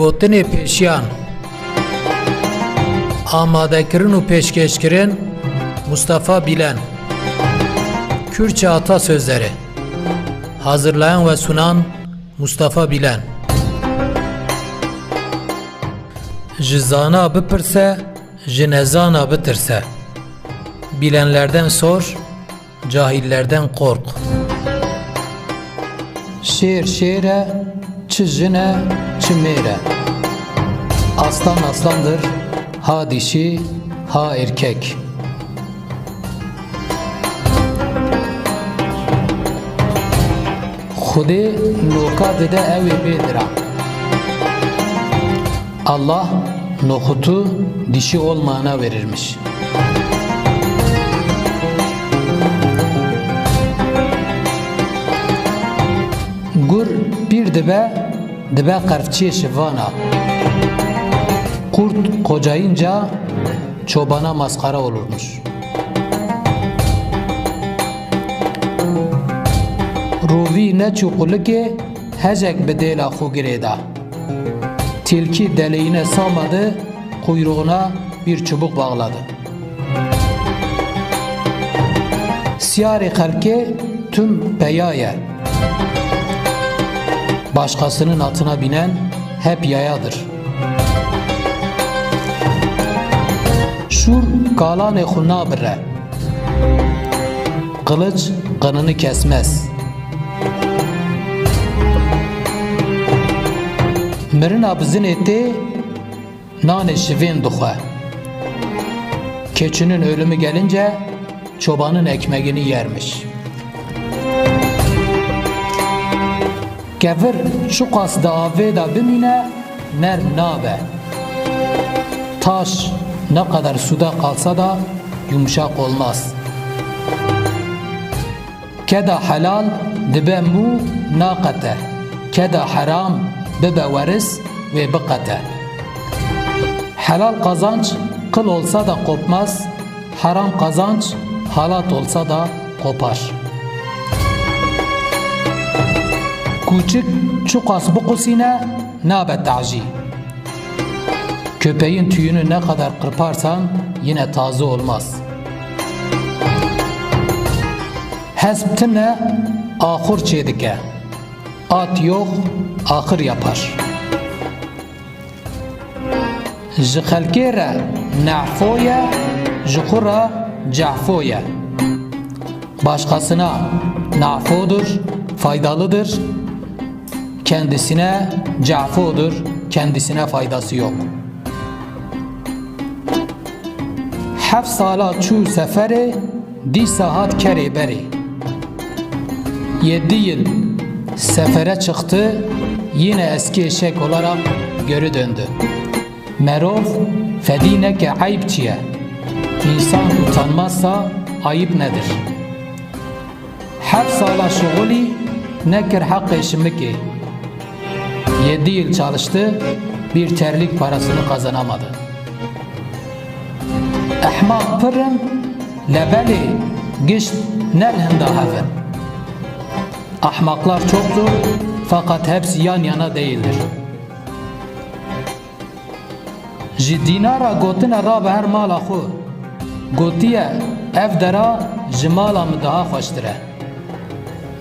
gotinê pêşiyan amadekirin û pêşkêşkirin Mustafa Bilen Kürtçe atasözleri Hazırlayan ve sunan Mustafa Bilen Ji zana bipirse, ji nezana bitirse. Bilenlerden sor, cahillerden kork. Şer şere, çi jine, çi mere. Aslan aslandır, ha dişi, ha erkek. Xudê noka dide ew ê bêdira. Allah nohutu dişi olmayana verirmiş. Gur bir dibe, dibe karfçiye şivana. Kurt kocayınca çobana maskara olurmuş. Ruvi ne çukulike hecek bedela xu gireda. Tilki deliğine sağmadı, kuyruğuna bir çubuk bağladı. Siyari halke tüm beyaye. Başkasının atına binen hep yayadır. Şur galane khuna bire. Kılıç kanını kesmez. Mirina bizinê tê nanê şivên dixwe. Keçinin ölümü gelince çobanın ekmeğini yermiş. Gevir şu qas da avê da bimîne ner nabe. Taş ne kadar suda kalsa da yumuşak olmaz. Keda helal dibe mu naqete. Keda haram bibe veris ve bıkate. Helal kazanç kıl olsa da kopmaz, haram kazanç halat olsa da kopar. Küçük çukas bu kusine nabe ta'ci. Köpeğin tüyünü ne kadar kırparsan yine taze olmaz. Hesbtine ahur çedike. At yok, ahır yapar. Ji xelkê re ce'foye. Başkasına na'fodur, faydalıdır kendisine cafudur, kendisine faydası yok. Hef sala çu seferi, di sahat kere beri. Yedi yıl sefere çıktı, yine eski eşek olarak geri döndü. Merov fedineke ayıpçiye. İnsan utanmazsa ayıp nedir? Hep sala şuğuli nekir hakkı şimdiki. 7 yıl çalıştı, bir terlik parasını kazanamadı. Ehmak pırın, lebeli, gişt, nerhinde hafen. Ahmaklar çoktur, fakat hepsi yan yana değildir. Ji dinara gotina ra her mala xu. Gotiye ev dera ji mı daha xoştir.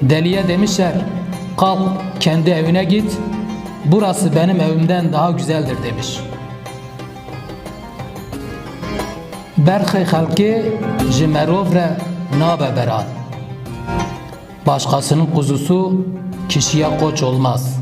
Deliye demişler, kalk kendi evine git, burası benim evimden daha güzeldir demiş. Berxê xelkê ji merov re nabe. Başkasının kuzusu kişiye koç olmaz.